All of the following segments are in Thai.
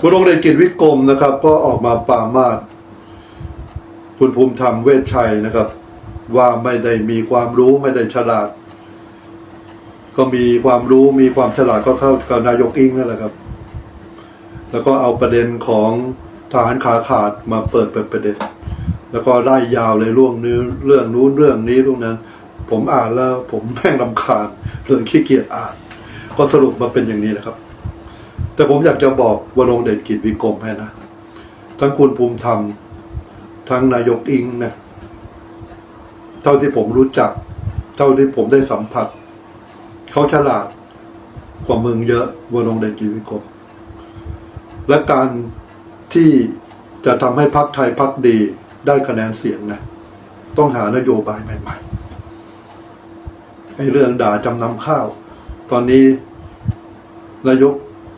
คุณองค์เดชกิจวิกรมนะครับ ก็ออกมาปามาคุณภูมิธรรมเวชชัยนะครับ ว่าไม่ได้มีความรู้ไม่ได้ฉลาด ก็มีความรู้มีความฉลาดก็เข้ากับนายกอิงนั่นแหละครับ แล้วก็เอาประเด็นของทหารขาขาดมาเปิดเป็นประเด็น แล้วก็ไล่ยาวเลยเรื่องนี้เรื่องนู้นเรื่องนี้เรื่องนั้น ผมอ่านแล้วผมแม่งลำคาญเลยขี้เกียจอ่าน ก็สรุปมาเป็นอย่างนี้นะครับ แต่ผมอยากจะบอกวรงเดชกิจวิกรมให้นะ ทั้งคุณภูมิธรรม ทั้งนายกอิงนะเท่าที่ผมรู้จัก เท่าที่ผมได้สัมผัส เขาฉลาดกว่ามึงเยอะวรงเดชกิจวิกรมและการที่จะทำให้พรรคไทยพรรคดีได้คะแนนเสียงนะ ต้องหานโยบายใหม่ๆไอ้เรื่องด่าจำนำข้าว ตอนนี้นายก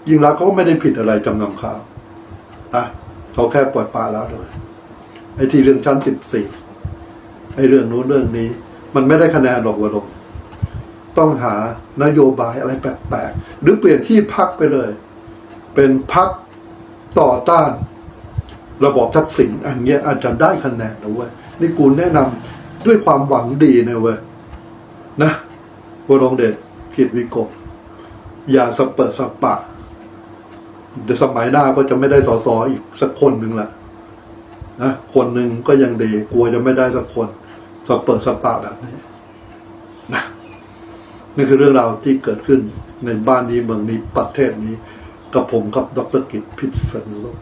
ยิ่งรักเขาก็ไม่ได้ผิดอะไรจำนำข้าวอะเขาแค่ปล่อยปลาแล้วเลยไอ้ที่เรื่องชั้นสิบสี่ไอ้เรื่องนู้นเรื่องนี้ มันไม่ได้คะแนนหรอกวะลงต้องหานโยบายอะไรแปลกๆหรือเปลี่ยนที่พักไปเลย เป็นพักต่อต้าน ระบอบทักษิณอันเงี้ยอาจจะได้คะแนนนะเว้ยนี่กูแนะนำด้วยความหวังดีนะเว้ยนะวรงค์เดชกิจวิกรมอย่าสเปิดสปะ เดี๋ยวสมัยหน้าก็จะไม่ได้สอสออีกสักคนหนึ่งละนะคนหนึ่งก็ยังดี กลัวจะไม่ได้สักคนสเปิดสปะแบบนี้นะนี่คือเรื่องราวที่เกิดขึ้นในบ้านนี้เมืองนี้ประเทศนี้ กับผมกับดรกิจพิษณุโลก